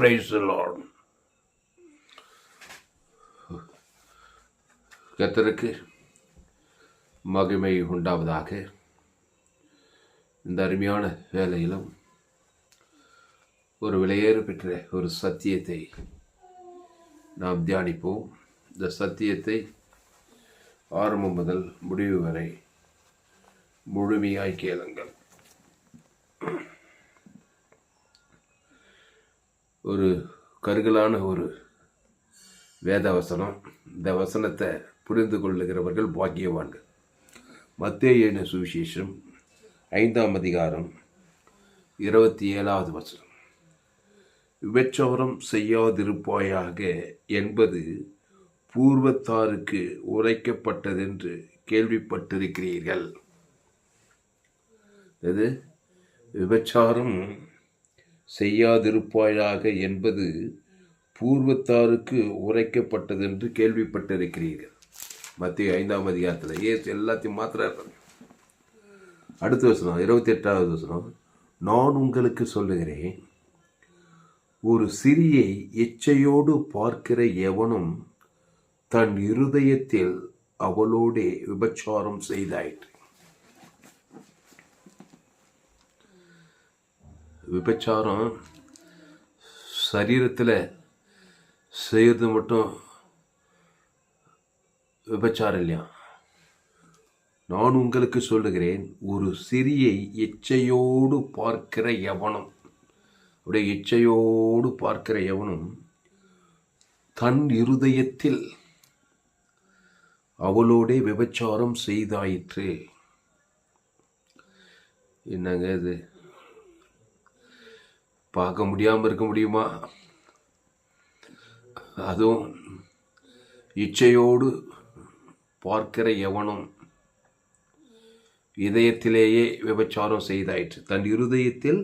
Price Lord கத்தருக்கு மகிமை உண்டாவதாக. இந்த அருமையான வேலையிலும் ஒரு விலையேறு பெற்ற ஒரு சத்தியத்தை நாம் தியானிப்போம். இந்த சத்தியத்தை ஆரம்பம் முதல் முடிவு வரை முழுமையாய் கேளுங்கள். ஒரு கருகலான ஒரு வேத வசனம் இந்த வசனத்தை புரிந்து கொள்ளுகிறவர்கள் பாக்கியவான்கள். மத்தேயன சுவிசேஷம் ஐந்தாம் அதிகாரம் இருபத்தி ஏழாவது வசனம். விபச்சாரம் செய்யாதிருப்பாயாக என்பது பூர்வத்தாருக்கு உரைக்கப்பட்டதென்று கேள்விப்பட்டிருக்கிறீர்கள். இது விபச்சாரம் செய்யாதிருப்பாயாக என்பது பூர்வத்தாருக்கு உரைக்கப்பட்டதென்று கேள்விப்பட்டிருக்கிறீர்கள். மத்திய ஐந்தாம் அதிகாரத்தில். ஏசு எல்லாத்தையும் மாத்திரம் அடுத்த வசனம் இருபத்தி எட்டாவது வசனம். நான் உங்களுக்கு சொல்லுகிறேன் ஒரு சிறியை எச்சையோடு பார்க்கிற எவனும் தன் இருதயத்தில் அவளோடே விபச்சாரம் செய்தாயிற்று. விபச்சாரம் சரீரத்தில் செய்கிறது மட்டும் விபச்சாரம் இல்லையா? நான் உங்களுக்கு சொல்லுகிறேன் ஒரு சிறியை எச்சையோடு பார்க்கிற எவனும் அப்படியே எச்சையோடு பார்க்கிற எவனும் தன் இருதயத்தில் அவளோடே விபச்சாரம் செய்தாயிற்று. என்னங்க இது? பார்க்க முடியாமல் இருக்க முடியுமா? அதுவும் இச்சையோடு பார்க்கிற எவனும் இதயத்திலேயே விபச்சாரம் செய்தாயிற்று. தன் இருதயத்தில்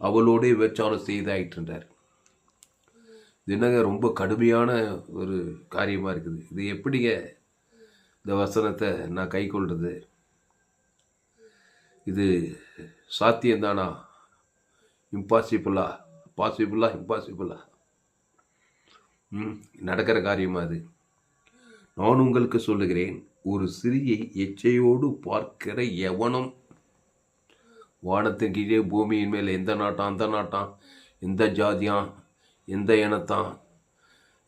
அவளோடே விபச்சாரம் செய்தாயிற்றுன்றார். இது என்னங்க ரொம்ப கடுமையான ஒரு காரியமாக இருக்குது. இது எப்படிங்க இந்த வசனத்தை நான் கை கொள்வது இது சாத்தியம்தானா? இம்பாசிபிளா பாசிபிளா இம்பாசிபிளா ம் நடக்கிற காரியமா அது. நான் உங்களுக்கு சொல்லுகிறேன் ஒரு சிறியை எச்சையோடு பார்க்கிற எவனும் வானத்தின் கீழே பூமியின் மேல் எந்த நாட்டான் அந்த நாட்டான் எந்த ஜாதியான் எந்த இனத்தான்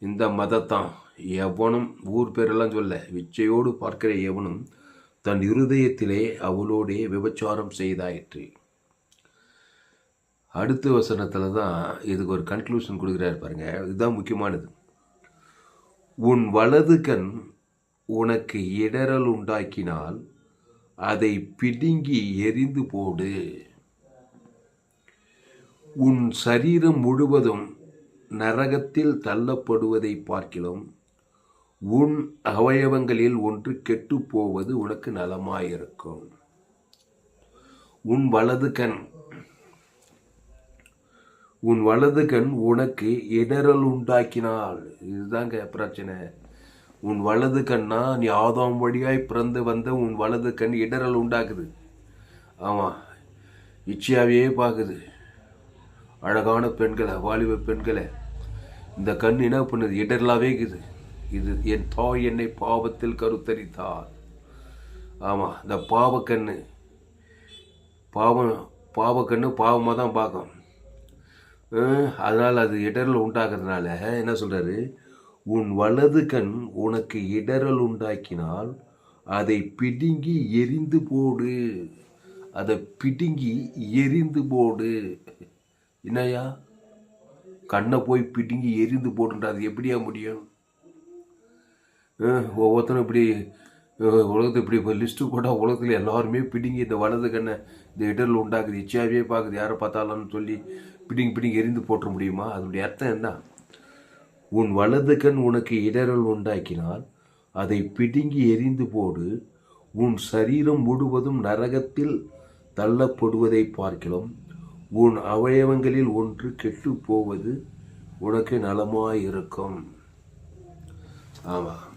இந்த மதத்தான் எவனும் ஊர் பேரெல்லாம் சொல்ல விச்சையோடு பார்க்கிற எவனும் தன் இருதயத்திலே அவளோடே விபச்சாரம் செய்தாயிற்று. அடுத்த வசனத்தில் தான் இதுக்கு ஒரு கன்க்ளூஷன் கொடுக்குறாரு பாருங்க. இதுதான் முக்கியமானது. உன் வலது கண் உனக்கு இடரல் உண்டாக்கினால் அதை பிடுங்கி எரிந்து போடு. உன் சரீரம் முழுவதும் நரகத்தில் தள்ளப்படுவதை பார்க்கிலும் உன் அவயவங்களில் ஒன்று கெட்டுப் போவது உனக்கு நலமாயிருக்கும். உன் வலது கண் உன் வலது கண் உனக்கு இடரல் உண்டாக்கினால். இதுதாங்க பிரச்சனை. உன் வலது கண்ணா நீ ஆதாம் வழியாய் பிறந்து வந்த உன் வலது கண் இடரல் உண்டாக்குது. ஆமாம் இச்சையாவே பார்க்குது அழகான பெண்களை வாலிப பெண்களை இந்த கண் என்ன பண்ணுது? இடரலாவே இருக்குது. இது என் தாய் என்னை பாவத்தில் கருத்தரித்தார் ஆமாம் இந்த பாவக்கண்ணு பாவம் பாவக்கண்ணு பாவமாக தான் பார்க்கும். அதனால் அது இடரல் உண்டாகிறதுனால என்ன சொல்கிறாரு உன் வலது கண் உனக்கு இடரல் உண்டாக்கினால் அதை பிடுங்கி எரிந்து போடு. அதை பிடுங்கி எரிந்து போடு. என்னையா கண்ணை போய் பிடுங்கி எரிந்து போடுன்ற அது எப்படியா முடியும்? ஒவ்வொருத்தரும் இப்படி உலகத்தை இப்படி இப்போ லிஸ்ட்டு போட்டால் உலகத்தில் எல்லாருமே பிடுங்கி இந்த வலது கண்ணை இந்த இடரில் உண்டாக்குது இச்சையாகவே பார்க்குது யாரை பார்த்தாலும்னு சொல்லி பிடிங்கி பிடிங்கி எரிந்து போற்ற முடியுமா? அதனுடைய அர்த்தம் என்ன? உன் வலது கண் உனக்கு இடரல் உண்டாக்கினால் அதை பிடுங்கி எரிந்து போடு. உன் சரீரம் முழுவதும் நரகத்தில் தள்ளப்படுவதை பார்க்கலாம். உன் அவயவங்களில் ஒன்று கெட்டு போவது உனக்கு நலமாயிருக்கும். ஆமாம்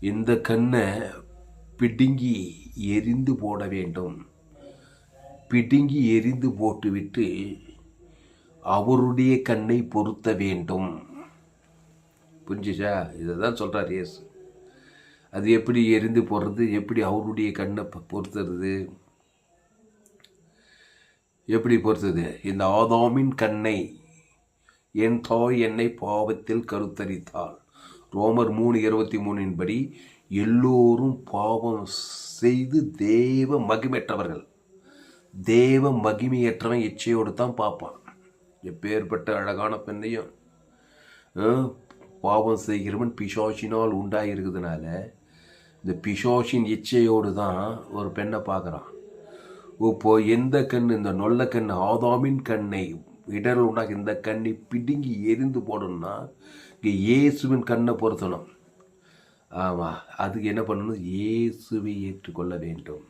இந்த கண்ணை பிடுங்கி எரிந்து போட வேண்டும். பிடுங்கி எரிந்து போட்டுவிட்டு அவருடைய கண்ணை பொருத்த வேண்டும். புரிஞ்சுச்சா? இதை தான் சொல்கிறார் இயேசு. அது எப்படி எரிந்து போடுறது? எப்படி அவருடைய கண்ணை பொறுத்துறது எப்படி பொறுத்தது இந்த ஆதாமின் கண்ணை என் தாய் என்னை பாவத்தில் கருத்தரித்தாள். ரோமர் மூணு இருபத்தி மூணின் படி எல்லோரும் பாவம் செய்து தேவ மகிமையற்றவர்கள். தேவ மகிமையற்றவன் இச்சையோடு தான் பார்ப்பான். எப்பேற்பட்ட அழகான பெண்ணையும் பாவம் செய்கிறவன் பிசாசினால் உண்டாயிருக்கிறதுனால இந்த பிசாசின் இச்சையோடு தான் ஒரு பெண்ணை பார்க்குறான். இப்போ எந்த கண் இந்த நொல்ல கண் ஆதாமின் கண்ணை இடர் உண்டாக இந்த கண்ணை பிடுங்கி எரிந்து போடணும்னா இங்கே இயேசுவின் கண்ணை பொருத்தணும். ஆமாம் அதுக்கு என்ன பண்ணணும்? இயேசுவை ஏற்றுக்கொள்ள வேண்டும்.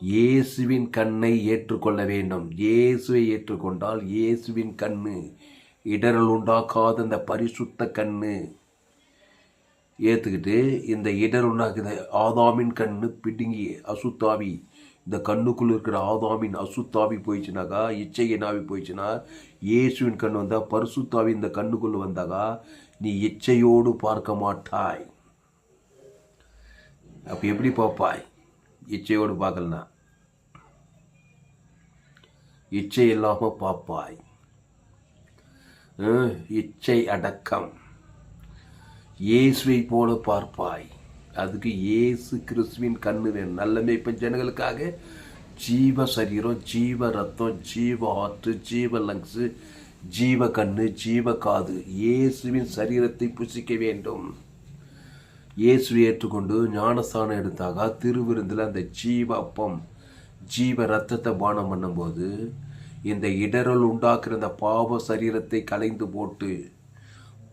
இயேசுவின் கண்ணை ஏற்றுக்கொள்ள வேண்டும். இயேசுவை ஏற்றுக்கொண்டால் இயேசுவின் கண்ணு இடரல் உண்டாக்காத இந்த பரிசுத்த கண்ணு. ஏற்றுக்கிட்டு இந்த இடர் உண்டாக்குத ஆதாமின் கண்ணு பிடுங்கி அசுத்தாவி இந்த கண்ணுக்குள் இருக்கிற ஆதாமின் அசுத்தாவி போயிடுச்சுனாக்கா இச்சை நாவி போயிடுச்சுன்னா இயேசுவின் கண் வந்தால் பரிசுத்தாவி இந்த கண்ணுக்குள்ளே வந்தாக்கா நீ இச்சையோடு பார்க்க மாட்டாய். அப்போ எப்படி பார்ப்பாய்? இச்சையோடு பார்க்கலனா? இச்சை இல்லாமல் பார்ப்பாய். ஹம், இச்சை அடக்கம். இயேசுவை போல பார்ப்பாய். அதுக்கு இயேசு கிறிஸ்துவின் கண்ணு வேணும் நல்ல மேய்ப்பன் ஜனங்களுக்காக ஜீவ சரீரம் ஜீவ ரத்தம் ஜீவ ஆற்று ஜீவ லங்ஸு ஜீவ கண்ணு ஜீவ காது இயேசுவின் சரீரத்தை புசிக்க வேண்டும். இயேசுவை ஏற்றுக்கொண்டு ஞானஸ்தானம் எடுத்தாக திருவிருந்தில் அந்த ஜீவ அப்பம் ஜீவ ரத்தத்தை பானம் பண்ணும்போது இந்த இடரல் உண்டாக்குற அந்த பாவ சரீரத்தை கலைந்து போட்டு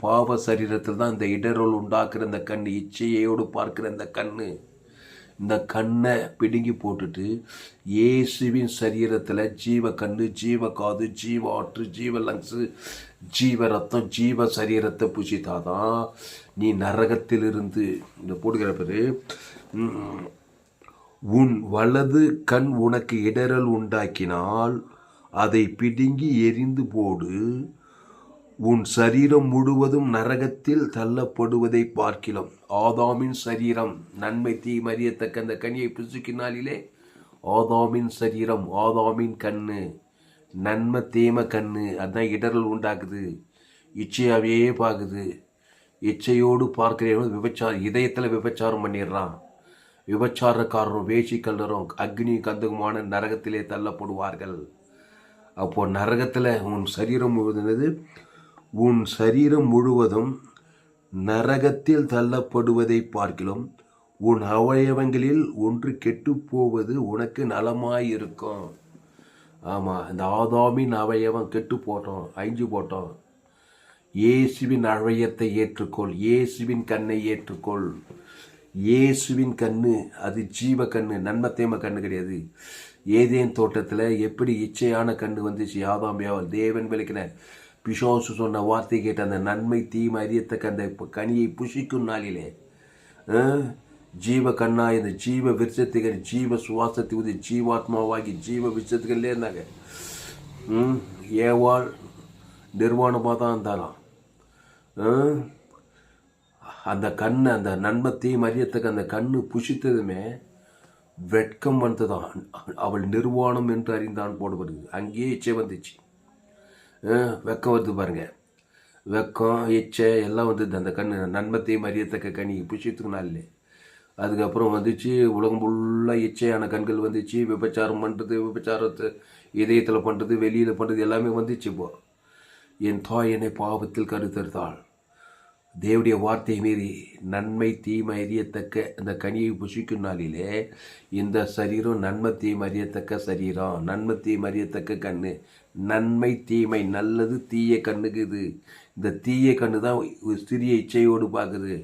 பாவ சரீரத்தில் தான் இந்த இடரல் உண்டாக்குற அந்த கண் இச்சையோடு பார்க்கிற அந்த கண்ணு இந்த கண்ணை பிடுங்கி போட்டுட்டு இயேசுவின் சரீரத்தில் ஜீவ கண்ணு ஜீவ காது ஜீவ ஆற்று ஜீவ லங்ஸு ஜீவ ரத்தம் ஜீவ சரீரத்தை புசித்தாதான் நீ நரகத்திலிருந்து இந்த போடுகிற பேர். உன் வலது கண் உனக்கு இடரல் உண்டாக்கினால் அதை பிடுங்கி எரிந்து போடு. உன் சரீரம் முழுவதும் நரகத்தில் தள்ளப்படுவதை பார்க்கலாம் ஆதாமின் சரீரம் நன்மை தீமறியத்தக்க அந்த கனியை பிசுக்கினாலிலே ஆதாமின் சரீரம் ஆதாமின் கண்ணு நன்மை தீம கண்ணு அதான் இடரல் உண்டாக்குது இச்சையாவே பார்க்குது இச்சையோடு பார்க்கிறவன் விபச்சாரம் இதயத்தில் விபச்சாரம் பண்ணிடுறான். விபச்சாரக்காரரும் வேஷிக்கல்லரும் அக்னி கந்தகுமான நரகத்திலே தள்ளப்படுவார்கள். அப்போது நரகத்தில் உன் சரீரம் முழுதுனது உன் சரீரம் முழுவதும் நரகத்தில் தள்ளப்படுவதை பார்க்கிலும் உன் அவயவங்களில் ஒன்று கெட்டுப் போவது உனக்கு நலமாயிருக்கும். ஆமாம் இந்த ஆதாமின் அவயவம் கெட்டு போட்டோம் அழிஞ்சு போட்டோம். இயேசுவின் அவயத்தை ஏற்றுக்கொள் இயேசுவின் கண்ணை ஏற்றுக்கொள். இயேசுவின் கண்ணு அது ஜீவ கண்ணு நன்மத்தேம கண்ணு கிடையாது. ஏதேன் தோட்டத்தில் எப்படி இச்சையான கண்ணு வந்துச்சு ஆதாமியாவல் தேவன் விளக்கின பிசோசு சொன்ன வார்த்தை கேட்ட அந்த நன்மை தீமை அறியத்தக்க அந்த கனியை புஷிக்கும் நாளிலே ஜீவ கண்ணா இந்த ஜீவ விருட்சத்துகள் ஜீவ சுவாசத்தை உதவி ஜீவாத்மாவாகி ஜீவ விருட்சத்துகள்லே இருந்தாங்க. ம், ஏவாள் நிர்வாணமாக தான் இருந்தாலாம் அந்த கண் அந்த நன்மத்தையும் அறியத்தக்க அந்த கண்ணு புஷித்ததுமே வெட்கம் வந்ததான் அவள் நிர்வாணம் என்று அறிந்தான் போடுவது அங்கேயே இச்சை வந்துச்சு வெக்கம் வருது பாருங்க. வெக்கம் எச்சை எல்லாம் வந்தது அந்த கண் நன்மத்தையும் அறியத்தக்க கனி புஷித்துக்கு நாளில் அதுக்கப்புறம் வந்துச்சு உலகம் ஃபுல்லாக இச்சையான கண்கள் வந்துச்சு. விபச்சாரம் பண்ணுறது விபச்சாரத்தை இதயத்தில் பண்ணுறது வெளியில் பண்ணுறது எல்லாமே வந்துச்சு இப்போ. என் தாய் என்னை பாவத்தில் கருத்தறுத்தாள். தேவடைய வார்த்தை மீறி நன்மை தீமை அறியத்தக்க இந்த கனியை புசிக்கும் நாளிலே இந்த சரீரம் நன்மை தீமை அறியத்தக்க சரீரம் நன்மை தீமை அறியத்தக்க கண்ணு நன்மை தீமை நல்லது தீய கண்ணுக்கு இது. இந்த தீய கண்ணு தான் ஒரு சிறிய இச்சையோடு பார்க்குது.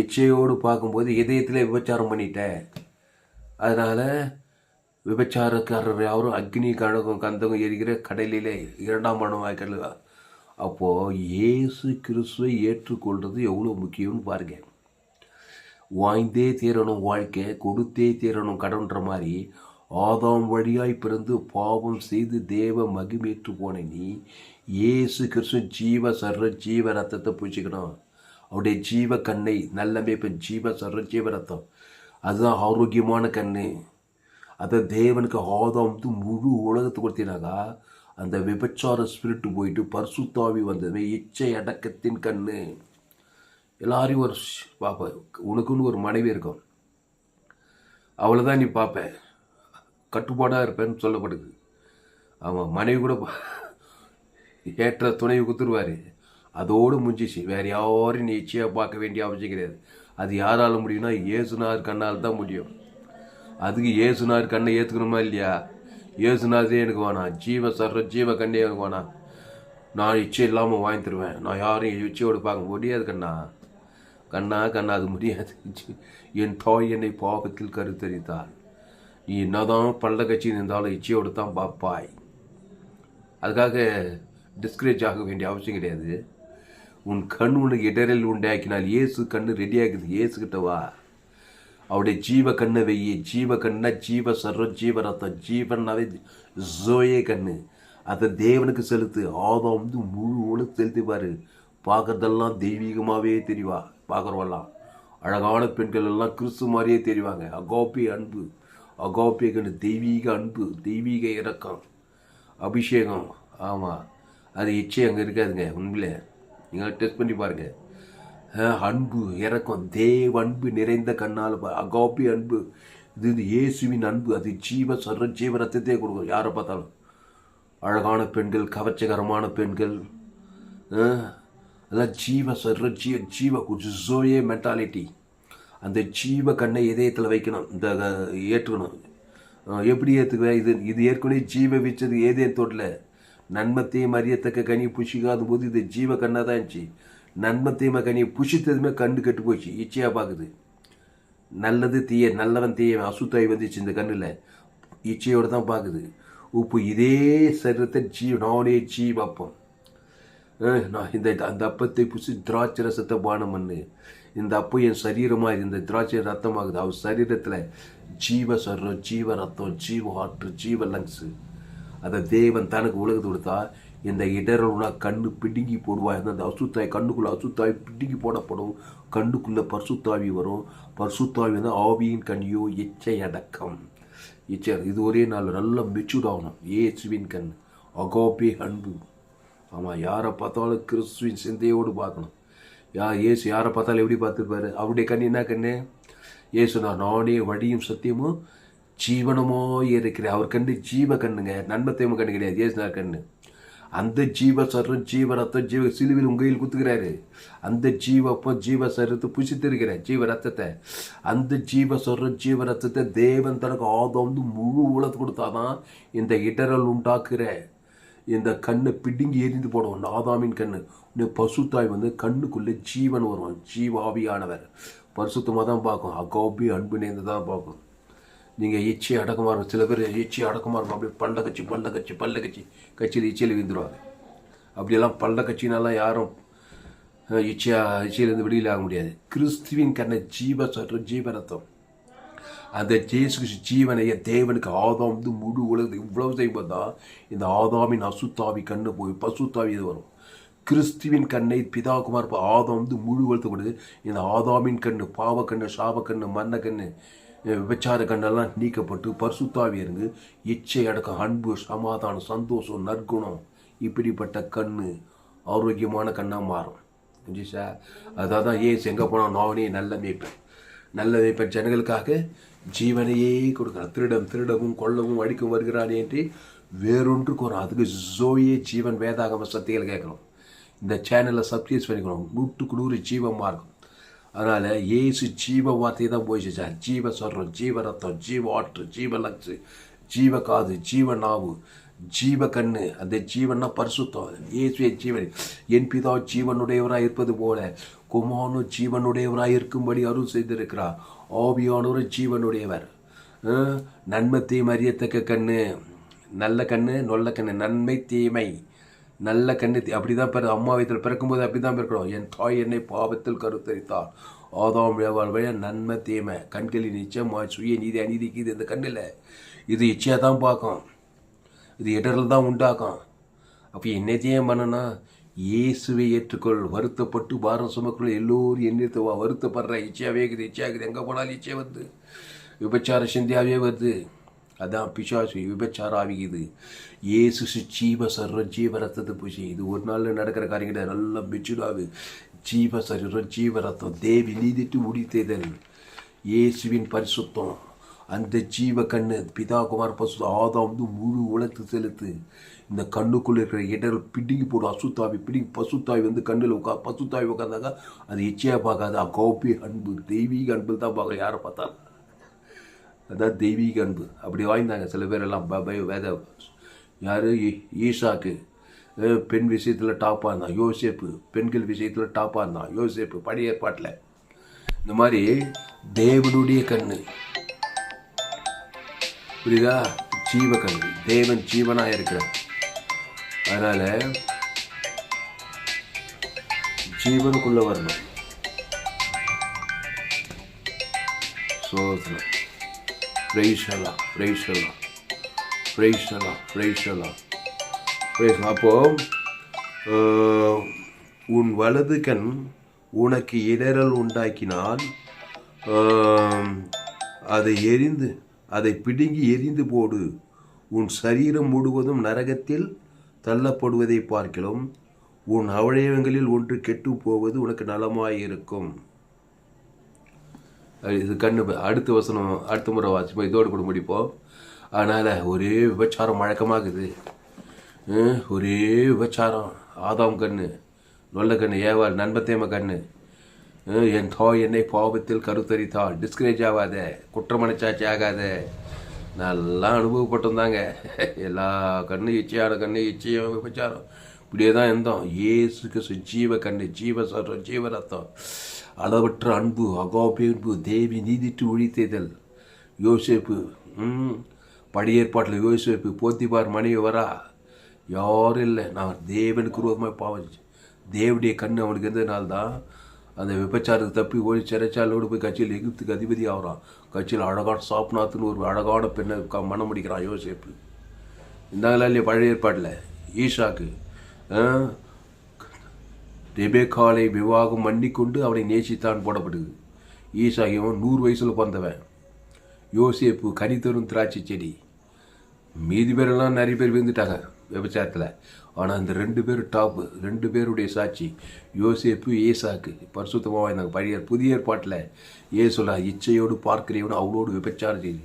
இச்சையோடு பார்க்கும்போது இதயத்தில் விபச்சாரம் பண்ணிட்டேன் அதனால் விபச்சாரக்காரர் யாரும் அக்னி கழகம் கந்தகம் எரிகிற கடலிலே இரண்டாம் மனம் வாய்க்கல அப்போது இயேசு கிறிஸ்துவை ஏற்றுக்கொள்வது எவ்வளோ முக்கியம்னு பாருங்க. வாய்ந்தே தீரணும் வாழ்க்கை கொடுத்தே தீரணும் கடன்ற மாதிரி ஆதாம் வழியாய் பிறந்து பாவம் செய்து தேவ மகிமேற்று போன நீ ஏசு கிறிஸ்து ஜீவ சர்ற ஜீவ ரத்தத்தை பூச்சிக்கணும் அவருடைய ஜீவ கண்ணை நல்ல இப்போ ஜீவ சர்ற ஜீவ ரத்தம் அதுதான் ஆரோக்கியமான கண்ணு. அதை தேவனுக்கு ஆதாம் வந்து முழு உலகத்தை கொடுத்தினாக்கா அந்த விபச்சார ஸ்பிரிட்டு போயிட்டு பர்சுத்தாவி வந்தது இச்சை அடக்கத்தின் கண்ணு. எல்லாரையும் ஒரு பார்ப்ப உனக்குன்னு ஒரு மனைவி இருக்கும். அவ்வளோதான் நீ பார்ப்பேன் கட்டுப்பாடாக இருப்பேன்னு சொல்லப்படுது. ஆமாம் மனைவி கூட பா- ஏற்ற துணையை கொடுத்துருவார் அதோடு முடிஞ்சிச்சு வேறு யாரையும் நீ இச்சையாக பார்க்க வேண்டிய அவசியம் கிடையாது. அது யாரால் முடியும்னா இயேசுனார் கண்ணால் தான் முடியும். அதுக்கு இயேசுனார் கண்ணை ஏற்றுக்கணுமா இல்லையா? இயேசுனாதே எனக்கு வேணாம் ஜீவ சர்ற ஜீவ கண்ணே எனக்கு வேணாம் நான் இச்சை இல்லாமல் வாங்கி தருவேன். நான் யாரையும் இச்சையோடு பார்க்க முடியாது கண்ணா. கண்ணா கண்ணா அது முடியாது. என் தாய் என்னை பாவத்தில் கருத்தரித்தாள். நீ என்னதான் பல்ல கட்சி இருந்தாலும் இச்சையோடு தான் பார்ப்பாய். அதுக்காக டிஸ்கரேஜ் ஆக வேண்டிய அவசியம் கிடையாது. உன் கண் உனக்கு இடரில் உண்டாக்கினால் இயேசு கண்ணு ரெடி ஆகுது. கிட்ட வா. அவருடைய ஜீவ கண்ணை வெய்யி ஜீவ கண்ணா ஜீவ சர்வ ஜீவ ரத்தம் ஜீவனாவே ஜோயே கண்ணு. அதை தேவனுக்கு செலுத்து. ஆதம் வந்து முழு உலக செலுத்திப்பார் பார்க்குறதெல்லாம் பார்க்கறதெல்லாம் தெய்வீகமாகவே தெரிவா. பார்க்குறவெல்லாம். அழகான பெண்கள் எல்லாம் கிறிஸ்து மாதிரியே தெரிவாங்க. அகோபி அன்பு. அகோப்பிய தெய்வீக அன்பு தெய்வீக இறக்கம் அபிஷேகம். ஆமாம் அது இச்சை அங்கே இருக்காதுங்க உண்மையில். நீங்கள் டெஸ்ட் பண்ணி பாருங்கள் அன்பு இறக்கம் தேவ அன்பு நிறைந்த கண்ணால் பா- அகாப்பி அன்பு. இது இது இயேசுவின் அன்பு. அது ஜீவ சர்வ ஜீவ ரத்தத்தையே கொடுக்கும். யாரை பார்த்தாலும்? அழகான பெண்கள் கவர்ச்சிகரமான பெண்கள். அதான் அதெல்லாம் ஜீவ சர்வ ஜீவ ஜீவ ஜோயே மென்டாலிட்டி அந்த ஜீவ கண்ணை இதயத்தில் வைக்கணும் இந்த ஏற்றுக்கணும் எப்படி ஏற்றுக்குவேன் இது இது ஏற்கனவே ஜீவ வச்சது ஏதே தோட்டில். நன்மத்தையும் அறியத்தக்க கனியை புஷிக்காத போது இது ஜீவ கண்ணாக தான் இருந்துச்சு. நன்மத்தையும் கனியை புஷித்ததுமே கண்டு கெட்டு போச்சு. இச்சையாக பார்க்குது நல்லது தீய நல்லவன் தீய அசுத்தாய் வந்துச்சு இந்த கண்ணில். இச்சையோடு தான் பார்க்குது உப்பு இதே சரீரத்தை ஜீ நானே ஜீவப்பம். நான் இந்த அந்த அப்பத்தை புசி திராட்சை ரசத்தை பானம் பண்ணு. இந்த அப்பு என் சரீரமாக இந்த திராட்சை ரத்தமாகுது. அவர் சரீரத்தில் ஜீவ சர்ரம் ஜீவ ரத்தம் ஜீவ ஹார்ட் ஜீவ லங்ஸு அதை தேவன் தனக்கு உலகத்து கொடுத்தா இந்த இடரலுனா கண்ணு பிடுங்கி போடுவாய் அந்த அசுத்தாய் கண்ணுக்குள்ளே அசுத்தாய் பிடுங்கி போடப்படும். கண்ணுக்குள்ளே பர்சுத்தாவி வரும். பர்சுத்தாவி வந்து ஆவியின் கண்ணியோ எச்சை அடக்கம். இச்சை இது ஒரே நாள். நல்லா மெச்சூர் ஆகணும். ஏசுவின் கண். அகோபே அன்பு. ஆமாம் யாரை பார்த்தாலும் கிறிஸ்துவின் சிந்தையோடு பார்க்கணும். யா ஏசு யாரை பார்த்தாலும் எப்படி பார்த்துருப்பாரு? அவருடைய கண் என்ன கண்ணு? ஏசு நான் நானே வழியும் சத்தியமும் ஜீவனமோ இருக்கிறேன். அவர் கண்டு ஜீவ கண்ணுங்க. நன்மத்தையும் கண்ணு கிடையாது. ஏசுனார் கண்ணு. அந்த ஜீவ சர்வம் ஜீவ ரத்தம் ஜீவ சிலுவில் உங்கையில் குத்துக்கிறாரு அந்த ஜீவப்போ ஜீவ சரத்தை புசித்திருக்கிறார். ஜீவ ரத்தத்தை. அந்த ஜீவ சர்வம் ஜீவ ரத்தத்தை தேவன் தனக்கு ஆதம் வந்து முழு உலகத்து கொடுத்தாதான் இந்த இடரல் உண்டாக்குற இந்த கண்ணை பிடுங்கி எரிந்து போடுவோம். நாதாமின் கண்ணு. உடனே பசுத்தாய் வந்து கண்ணுக்குள்ளே ஜீவன் வரும் ஜீவாவியானவர். பரிசுத்தமாக தான் பார்க்கும். அகோபி அன்பு நேர்ந்து தான் பார்க்கும். நீங்கள் இச்சை அடக்கமாக இருக்கும். சில பேர் இச்சை அடக்கமாக இருக்கும். அப்படியே பல்ல கட்சி பல்ல கட்சி பல்ல கட்சி கட்சியில் இச்சையில் விழுந்துருவாங்க. அப்படியெல்லாம் பல்ல கட்சினாலாம் யாரும் இச்சையாக இச்சையா இச்சையிலேருந்து வெளியில் ஆக முடியாது. கிறிஸ்துவின் கண்ணை ஜீவ சற்று ஜீவரத்தம் அந்த ஜேசு கிறிஸ்து ஜீவனைய தேவனுக்கு ஆதாம் வந்து முழு உலகத்தை இவ்வளவு செய்வது? தான் இந்த ஆதாமின் அசுத்தாவி கண்ணு போய் பசுத்தாவி இது வரும். கிறிஸ்துவின் கண்ணை பிதாகுமார் ப- ஆதாம் வந்து முழு உலகத்தப்படுது இந்த ஆதாமின் கண்ணு சாப கன்று மன்ன கன்று விபச்சார கண்ணெல்லாம் நீக்கப்பட்டு பரிசுத்தாவி இருந்து இச்சை அடக்கம் அன்பு சமாதானம் சந்தோஷம் நற்குணம் இப்படிப்பட்ட கண்ணு ஆரோக்கியமான கண்ணாக மாறும். புரிஞ்சுச்சா? அதான் தான் ஏசு எங்கே போனால் நானே நல்ல மேய்ப்பேன் நல்லதை பெற்ற ஜனங்களுக்காக ஜீவனையே கொடுக்குறான் திருடம் திருடவும் கொள்ளவும் அடிக்கும் வருகிறான் என்று வேறொன்று கூறும் அதுக்கு ஜோயே ஜீவன் வேதாகம சத்திகள் கேட்குறோம். இந்த சேனலை சப்ஸ்கிரைப் பண்ணிக்கிறோம் நூற்றுக்கு நூறு ஜீவமாக இருக்கும். அதனால் ஏசு ஜீவ வார்த்தையை தான் போயிடுச்சு ஜீவ சொல்கிறோம் ஜீவ ரத்தம் ஜீவ ஆற்று ஜீவ லக்ஸு ஜீவ காது ஜீவ நாவு ஜீவ கண்ணு. அந்த ஜீவன்னா பரிசுத்தம். இயேசுவே ஜீவன். என் பிதா ஜீவனுடையவராக இருப்பது போல குமாரனு ஜீவனுடையவராக இருக்கும்படி அருள் செய்திருக்கிறார். ஆவியானவர் ஜீவனுடையவர். நன்மை தீமை அறியத்தக்க கண்ணு. நல்ல கண்ணு நொல்ல கண்ணு. நன்மை தீமை. நல்ல கண்ணு அப்படி தான் பிற அம்மா வயிற்றில் பிறக்கும்போது அப்படிதான் பிறக்கணும் என் தாய் என்னை பாவத்தில் கருத்தரித்தார் ஆதாம் வாழ்வைய நன்மை தீமை. கண்களின் நிச்சயமா சுய நீதி அநீதிக்கு இது இந்த கண்ணில். இது இச்சையாக தான் பார்க்கும். இது இடரில் தான் உண்டாக்கும். அப்போ என்னத்தையும் பண்ணனா இயேசுவை ஏற்றுக்கொள் வருத்தப்பட்டு பாரம் சுமக்குள்ள எல்லோரும் எண்ணித்து வா வருத்தப்படுற இச்சையாவே இருக்குது இச்சையாகுது எங்கே போனாலும் இச்சை வருது விபச்சார சிந்தியாவே வருது. அதான் பிசாசு விபச்சாரம் ஆகிக்குது இயேசு ஜீவ சர்வ ஜீவ ரத்தத்தை பூசி இது ஒரு நாளில் நடக்கிற காரியம் கிடையாது நல்லா பிச்சுடாது ஜீவ சர்வ ஜீவ ரத்தம் தேவி நீதிட்டு முடித்தேதல். இயேசுவின் பரிசுத்தம். அந்த ஜீவ கண்ணு பிதா குமார் பசு ஆதாம் வந்து முழு உலகத்து செலுத்து. இந்த கண்ணுக்குள்ள இருக்கிற இடர் பிடுங்கி போடும். அசுத்தாவி பிடுங்கி பசுத்தாய் வந்து கண்ணில் உட்கா பசுத்தாய் உட்காந்தாங்க அது இச்சையாக பார்க்காது. அகோபி அன்பு தெய்வீக அன்பு தான் பார்க்கல. யாரை பார்த்தாலும். அதான் தெய்வீக அன்பு. அப்படி வாய்ந்தாங்க சில பேர் எல்லாம். பய வேத யார்? ஈஷாக்கு பெண் விஷயத்தில் டாப்பாக இருந்தான். யோசேப்பு. பெண்கள் விஷயத்தில் டாப்பாக இருந்தான். யோசேப்பு பழைய ஏற்பாட்டில் இந்த மாதிரி தேவனுடைய கண்ணு. புரியுதா? ஜீவ தேவன் ஜீவனாக இருக்கிறார். அதனால ஜீவனுக்குள்ள வரணும். சோதனை. பிரைஷலாம் பிரைஷலாம் பிரைஷலாம் பிரைஷலாம் பிரைஸ் அப்போ உன் வலது கண் உனக்கு இடரல் உண்டாக்கினால் அதை எரிந்து அதை பிடுங்கி எரிந்து போடு. உன் சரீரம் முழுவதும் நரகத்தில் தள்ளப்படுவதை பார்க்கலாம். உன் அவயவங்களில் ஒன்று கெட்டு போவது உனக்கு நலமாயிருக்கும். இது கண்ணு அடுத்த வசனம் அடுத்த முறை வாசிப்போம் இதோடு கூட முடிப்போம். அதனால் ஒரே விபச்சாரம் வழக்கமாகுது ஒரே விபச்சாரம். ஆதாம் கண்ணு நொல்ல கண்ணு ஏவாள் நண்பத்தேம கண்ணு. என் தாய் என்னை பாவத்தில் கருத்தரித்தாள்? டிஸ்கரேஜ் ஆகாத குற்றமனச்சாட்சி ஆகாத. நல்லா அனுபவப்பட்டிருந்தாங்க. எல்லா கண்ணு இச்சையான கண்ணு இச்சையும் விபச்சாரம். இப்படியே தான் இருந்தோம். இயேசுக்கு ஜீவ கண்ணு ஜீவ சரம் ஜீவ ரத்தம். அளவற்ற அன்பு அகோபின்பு தேவி நீதிட்டு ஒழித்தேதல். யோசேப்பு ம் யோசிப்பு ஏற்பாட்டில் யோசேப்பு போத்திபார் மனைவி வரா. யாரும் இல்லை. நான் தேவனுக்கு ரூபமாக பாவம் தேவடைய கண் அவனுக்கு இருந்ததுனால தான் அந்த விபச்சாரத்தை தப்பி ஓடி சிறைச்சாலோடு போய் கட்சியில் எகிப்துக்கு அதிபதி ஆகிறான். கட்சியில் அழகான சாப்நாத்துன்னு ஒரு அழகான பெண்ணை க- மணம் முடிக்கிறான் யோசேப்பு. இந்தாங்களா இல்லையா பழைய ஏற்பாட்டில் ஈஷாக்கு ஆ, ரெபேக்காலை விவாகம் மன்னிக்கொண்டு அவனை நேசித்தான் போடப்படுது. ஈஷா இவன் நூறு வயசில் பிறந்தவன். யோசேப்பு கனித்தரும் திராட்சை செடி. மீதி பேரெல்லாம் நிறைய பேர் விழுந்துட்டாங்க விபச்சாரத்தில். ஆனால் இந்த ரெண்டு பேரும் டாப்பு ரெண்டு பேருடைய சாட்சி யோசேப்பு ஏசாக்கு. பரிசுத்தமாக இருந்தாங்க பழைய புதிய ஏற்பாட்டில் ஏ சொல்ல இச்சையோடு பார்க்கிறவனு அவளோடு விபச்சாரம் செய்து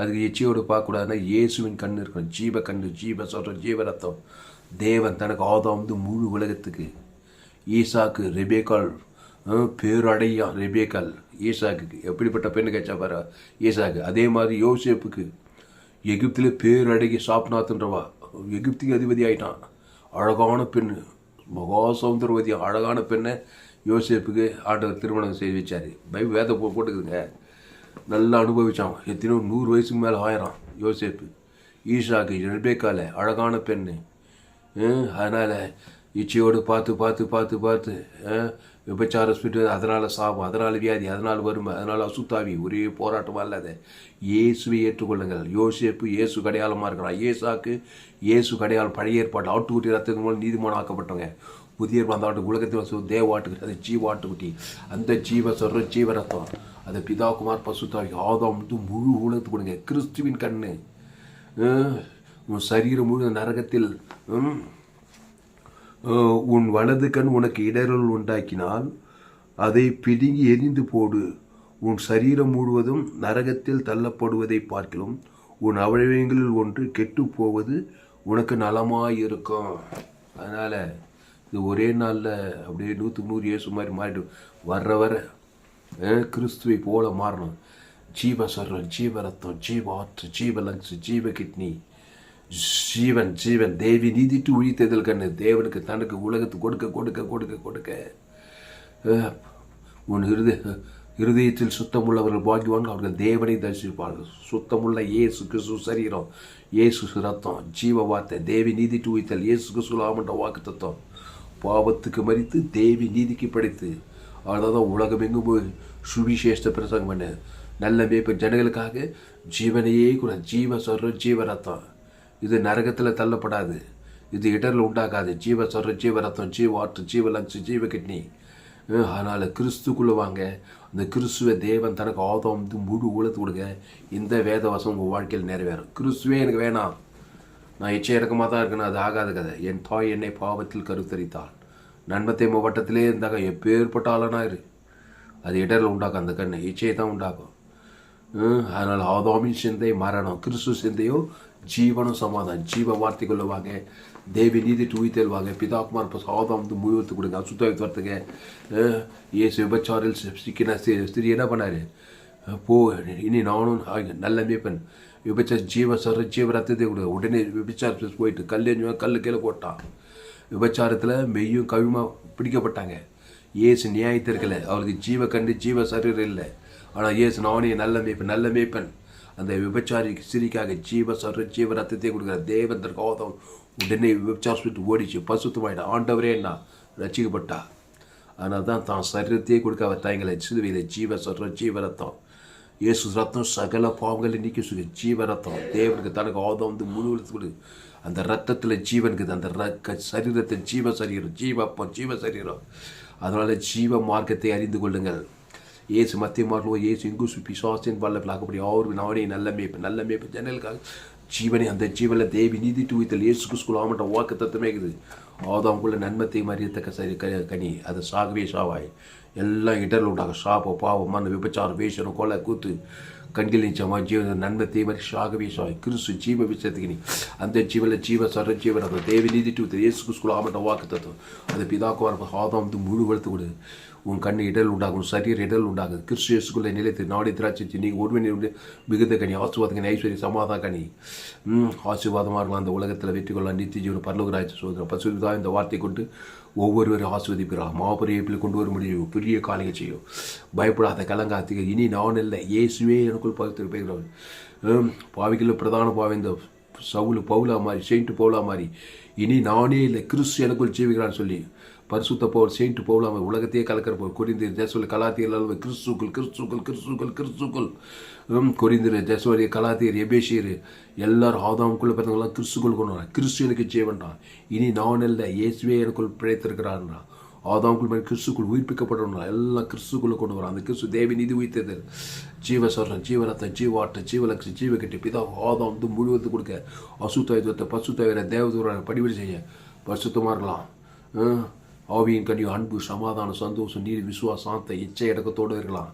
அதுக்கு இச்சையோடு பார்க்கக்கூடாதுன்னா இயேசுவின் கண் இருக்கணும். ஜீவ கண் ஜீவ சொல்கிற ஜீவ ரத்தம். தேவன் தனக்கு ஆதம் வந்து முழு உலகத்துக்கு ஈசாக்கு ரெபேக்கால் பேரடையா ரெபேக்கால் ஈசாக்கு எப்படிப்பட்ட பெண்ணு கேச்சா பாரு ஈசாக்கு. அதே மாதிரி யோசேப்புக்கு எகிப்தில் பேரடகி சாப்நாத்ன்றவா எகிப்துக்கு அதிபதி ஆயிட்டான். அழகான பெண் மகா சௌந்தரவதி அழகான பெண்ணை யோசிப்புக்கு ஆண்டவர் திருமணம் செய்து வச்சார். பை வேத போ போட்டுக்குதுங்க. நல்லா அனுபவிச்சான் எத்தனையோ நூறு வயசுக்கு மேலே ஆயிரம் யோசேப்பு. ஈஷாக்கு ரெபேக்கால அழகான பெண்ணு. அதனால் இச்சையோடு பார்த்து பார்த்து பார்த்து பார்த்து விபச்சார ஸ்பிரிட் அதனால் சாபம் அதனால் வியாதி அதனால் வறுமை அதனால் அசுத்தாவி ஒரே போராட்டமாக இல்லாத இயேசுவை ஏற்றுக்கொள்ளுங்கள். யோசேப்பு இயேசு கடையாளமாக இருக்கிறான். ஏசாக்கு இயேசு கடையாளம் பழைய ஏற்பாடு. ஆட்டுக்குட்டி ரத்தத்தின் மூலம் நீதிமானம் ஆக்கப்பட்டவங்க. புதிய ஏற்பாடு அந்த ஆட்டு உலகத்தில் தேவ ஆட்டுக்குட்டி அது ஜீவ ஆட்டுக்குட்டி அந்த ஜீவ சொல்கிற ஜீவ ரத்தம். அந்த பிதாகுமார் பசுத்தாவி ஆதாம் வந்து முழு உலகத்துக்கு கொடுங்க. கிறிஸ்துவின் கண்ணு. உன் சரீரம் முழு நரகத்தில் ம் உன் வலது கண் உனக்கு இடரல் உண்டாக்கினால் அதை பிடுங்கி எரிந்து போடு. உன் சரீரம் முழுவதும் நரகத்தில் தள்ளப்படுவதை பார்க்கிலும் உன் அவயவங்களில் ஒன்று கெட்டு போவது உனக்கு நலமாயிருக்கும். அதனால் இது ஒரே நாளில் அப்படியே நூற்றுக்கு நூறு இயேசு மாதிரி மாறிடும். வர்ற வர கிறிஸ்துவை போல மாறணும். ஜீவ சர்வம் ஜீவ ரத்தம் ஜீவ ஆற்று ஜீவ லங்ஸ் ஜீவ கிட்னி. ஜீவன் ஜீவன். தேவி நீதிட்டு உழித்ததில் கண்ணு. தேவனுக்கு தனக்கு உலகத்துக்கு கொடுக்க கொடுக்க கொடுக்க கொடுக்க. உன் இருதய இருதயத்தில் சுத்தமுள்ளவர்கள் பாக்கிவாங்க அவர்கள் தேவனை தரிசிப்பார்கள். சுத்தமுள்ள இயேசு கிறிஸ்து சரீரம். இயேசு ரத்தம் ஜீவ வார்த்தை. தேவி நீதிட்டு உயித்தல் இயேசு கிறிஸ்துலாமன்ற வாக்கு தத்துவம் பாவத்துக்கு மறித்து தேவி நீதிக்கு படைத்து உலகம் எங்கும் போய் சுவிசேஷத்தை பிரசங்கம் பண்ண. நல்ல மேய்ப்பு ஜனங்களுக்காக ஜீவனையே கூட ஜீவ சொல்கிற ஜீவ ரத்தம். இது நரகத்தில் தள்ளப்படாது. இது இடரில் உண்டாகாது. ஜீவ சொர ஜீவ ரத்தம் ஜீவ ஆற்று ஜீவ லங்ஸ் ஜீவ கிட்னி. அதனால் கிறிஸ்துக்குள்ளே வாங்க. அந்த கிறிஸ்துவ தேவன் தனக்கு ஆதம் வந்து முழு உலத்து கொடுங்க இந்த வேத வசம் உங்கள் வாழ்க்கையில் நிறைவேறும். கிறிஸ்துவே எனக்கு வேணாம். நான் இச்சை இறக்கமாக தான் இருக்கணும் அது ஆகாத கதை. என் தாய் என்னை பாவத்தில் கருத்தரித்தாள். நன்மத்தை மாவட்டத்திலே இருந்தாங்க எப்பேற்பட்ட ஆளனாக இரு. அது இடரில் உண்டாக்கும் அந்த கண்ணை. இச்சையை தான் உண்டாக்கும். ஹம், அதனால் ஆதாமின் சிந்தை மரணம். கிறிஸ்து சிந்தையோ ஜீவனும் சமாதானம் ஜீவ வார்த்தை கொள்ளுவாங்க தேவி நீதி தூய்த்தல் பிதாக்குமார் பிதாகுமார் இப்போ ஆதாம் வந்து முழுவத்து கொடுங்க அசுத்தாயத்து வரத்துங்க ஏசு விபச்சாரில் சிக்கின ஸ்திரீ என்ன பண்ணார்? போ இனி நானும் நல்ல மேப்பன் விபச்சார ஜீவ சர ஜீவ ரத்தத்தை கொடுங்க உடனே விபச்சார போயிட்டு கல் எஞ்சுவன் கல் கீழே போட்டான். விபச்சாரத்தில் மெய்யும் கவிமா பிடிக்கப்பட்டாங்க. ஏசு நியாயத்திற்கலை அவருக்கு ஜீவ கண்டு ஜீவ சரீரம் இல்லை. ஆனால் ஏசு நானே நல்ல மேய்ப்பன் நல்ல மேய்ப்பன். அந்த விபச்சாரி சிரிக்காக ஜீவ சர்வ ஜீவ ரத்தத்தை கொடுக்குற தேவன் கோதம் உடனே விபச்சாரம் சுட்டு ஓடிச்சு. பசுத்தமாயிட்ட ஆண்டவரே என்ன? ரசிக்கப்பட்டா ஆனால் தான் தான் சரீரத்தையே கொடுக்க அவர் தாய்களை சிலுவையில் ஜீவ சர்வ ஜீவ ரத்தம். இயேசு ரத்தம் சகல பாவங்களை நீக்கி சொல்லி ஜீவ ரத்தம். தேவனுக்கு தனக்கு ஆதம் வந்து முழுவதுக்கு கொடு. அந்த ரத்தத்தில் ஜீவனுக்கு அந்த ரக்க சரீரத்தில் ஜீவ சரீரம். ஜீவப்பம் ஜீவ சரீரம். அதனால் ஜீவ மார்க்கத்தை அறிந்து கொள்ளுங்கள். ஏசு மத்திய மார்க்கோ ஏசு இங்கு பிசாசின் வல்லப்படி அவர் நானே நல்ல மேய்ப்பு நல்ல மேய்ப்பு. ஜன்னலுக்காக ஜீவனை அந்த ஜீவனில் தேவி நீதி தூவித்தல். இயேசு கிறிஸ்துக்குள்ள ஆமட்ட வாக்கு தத்துவமே இருக்குது. ஆதாமுக்குள்ள நன்மத்தை மறியத்தக்க சரி கனி அது சாகவே சாவாய். எல்லாம் இடரில் உண்டாக. சாபம் பாவம் மண் விபச்சாரம் வேஷனம் கொலை கூத்து கண்கள் நிச்சயமா ஜீவன நன்மத்தை மாதிரி சாகவே சாவாய். கிறிஸ்து ஜீவ விஷயத்துக்கு நீ அந்த ஜீவன ஜீவ சர ஜீவன் அந்த தேவி நீதி தூவித்தல். இயேசு கிறிஸ்துக்குள்ள ஆமட்ட வாக்கு தத்துவம். அது பிதாக்குவார் ஆதாம் வந்து முழு வளர்த்து கொடு. உன் கண்ணு இடல் உண்டாகும் சரீர இடல் உண்டாகும் கிறிஸ்து இயேசுக்குள்ளே நிலைத்து நாடி திராட்சி நீங்கள் ஒருவன் மிகுந்த கனி ஆசீர்வாதம் ஐஸ்வர்ய சமாதா கனி. ஆசீர்வாதமாக இருக்கலாம். அந்த உலகத்தில் வெற்றி கொள்ளலாம். நித்திய ஜீவன் பரலோகராஜ் சோதரம் பசுதான் இந்த வார்த்தை கொண்டு ஒவ்வொருவரும் ஆஸ்வதிப்பிறார் மாபெரியப்பில் கொண்டு வர முடியும். பெரிய காலையை செய்யும். பயப்படாத கலங்காத்திக இனி நான் இல்லை. இயேசுவே எனக்குள் பகுத்து போகிறவன் பாவிகளில் பிரதான பாவி இந்த சவுல் பவுலா மாதிரி செயின்ட் பவுலா மாதிரி. இனி நானே இல்லை. கிறிஸ்து எனக்குள் ஜீவிக்கிறான்னு சொல்லி பரிசுத்த பவுல் செயின்ட் போகலாம் உலகத்தையே கலக்கிற போல் குறிந்தீர் ஜெசோல் கலாத்தியர் அளவு கிறிஸ்துக்கள் கிறிஸ்துக்கள் கிறிஸ்துக்கள் கிறிஸ்துக்கள். குறிந்திரு ஜெசோலிய கலாத்தியர் எபேஷியர் எல்லாரும் ஆதாமுக்குள்ள பிறந்தவங்களாம் கிறிஸ்துக்குள் கொண்டு வரான் கிறிஸ்து எனக்கு ஜீவன்றான் இனி நான் இல்லை இயேசுவே எனக்குள் பிழைத்திருக்கிறான்றான் ஆதாமுக்குள் மேல் கிறிஸ்துக்குள் உயிர்ப்பிக்கப்படணும் எல்லாம் கிறிஸ்துக்குள்ளே கொண்டு வரான் அந்த கிறிஸ்து தேவி நிதி உயிர்த்தது ஜீவ சொல்கிறேன் ஜீவரத்தை ஜீவாட்ட ஜீவலட்சி ஜீவ பிதா ஆதாம் வந்து முழுவதும் கொடுக்க. அசுத்தாயுதத்தை பசுத்தாயிர தேவதூரை படிவடி செய்ய. பரிசுத்தமாக இருக்கலாம் ஆவியின் கனி அன்பு சமாதானம் சந்தோஷம் நீர் விசுவாசம் இச்சை இடக்கத்தோடு இருக்கலாம்.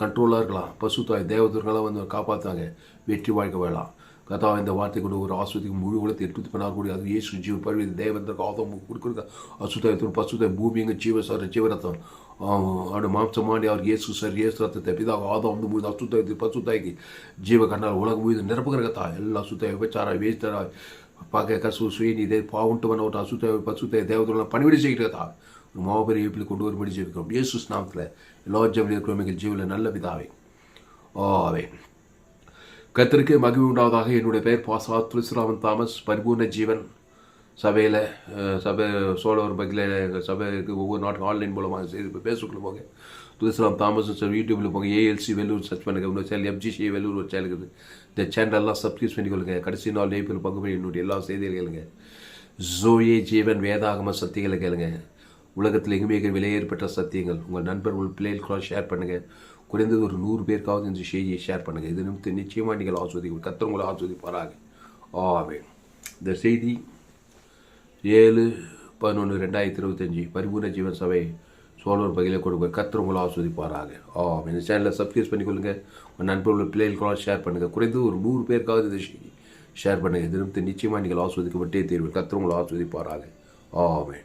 கண்ட்ரோலாக இருக்கலாம். பசுத்தாய் தேவதூர்களாக வந்து காப்பாற்றாங்க வெற்றி வாழ்க்கை வேளாம் கதா இந்த வார்த்தை கொண்டு ஒரு ஆஸ்வதிக்கு முழு உலகத்தை எடுத்து பண்ணக்கூடிய அது இயேசு ஜீவ பருவி தேவந்தருக்கு ஆதம் கொடுக்குறது அசுத்தாயத்தின் பசுத்தாய் பூமிங்க ஜீவ சார் ஜீவரத்தம் அவருடைய மாம்சமாடி அவர் இயேசு சார் இயேசு ரத்தத்தை பிதாக ஆதம் வந்து முழுது அசுத்தாயத்து பசுத்தாய்க்கு ஜீவ கண்ணால் உலகம் முழுது நிரப்புகிற கதா எல்லா அசுத்தாய் விபச்சாராய் வேஸ்டராய் பார்க்க கசு சுயநீதை பாவுண்டு பண்ண ஒரு அசுத்த பசுத்த தேவதெல்லாம் பணிவிடை செய்கிறதா? ஒரு மாபெரிய எப்படி கொண்டு வரும்படி ஜெபிக்கிறோம் இயேசு நாமத்தில் எல்லா ஜெபில் குழந்தைகள் ஜீவில் நல்ல பிதாவே. ஆவே கத்திற்கு மகிழ்வு உண்டாவதாக. என்னுடைய பெயர் பாசா துளசிராமன் தாமஸ். பரிபூர்ண ஜீவன் சபையில் சபை சோழவர் பகில சபைக்கு ஒவ்வொரு நாட்டுக்கும் ஆன்லைன் மூலமாக செய்து இப்போ பேசுக்குள்ள போங்க. துளசிராம் தாமஸ் சார் யூடியூப்பில் போங்க ஏஎல்சி வெல்லூர் சர்ச் பண்ணுங்கள் இன்னொரு சேனல் எஃப்ஜிசி வெல்லூர் ஒரு சேனல் இருக்குது. இந்த சேனலெல்லாம் சப்ஸ்கிரைப் பண்ணிக்கொள்ளுங்க. கடைசி நாள் நேப்பில் பங்கு பண்ணி என்னுடைய எல்லா செய்திகள் கேளுங்க. ஜோயே ஜீவன் வேதாகம சத்தியங்களை கேளுங்க. உலகத்தில் எங்குமே விலையேற்பட்ட சத்தியங்கள். உங்கள் நண்பர்கள் பிள்ளைகளுக்கு ஷேர் பண்ணுங்கள் குறைந்தது ஒரு நூறு பேருக்காவது இந்த செய்தியை ஷேர் பண்ணுங்கள் இது நிமித்து நிச்சயமாக நீங்கள் ஆஸ்வதிக்கும். கத்தர் உங்களை ஆஸ்வதிப்பாராக. ஆவே இந்த செய்தி ஏழு பதினொன்று ரெண்டாயிரத்தி இருபத்தஞ்சி. பரிபூர்ண ஜீவன் சபை. சோழர் பகையில் கொடுங்க கத்திர உங்களை ஆஸ்வதிப்பாராக. ஆ இந்த சேனலை சப்ஸ்கிரைப் பண்ணிக்கொள்ளுங்க. உங்கள் நண்பர்கள் பிள்ளைகளுக்கெல்லாம் ஷேர் பண்ணுங்கள் குறைந்து ஒரு நூறு பேருக்காவது இதை ஷேர் பண்ணுங்கள் இது நிமித்து நிச்சயமாக நீங்கள் ஆஸ்வதிக்கப்பட்டே தீர்வு கத்திர உங்களை ஆஸ்வதிப்பாராக. ஆமே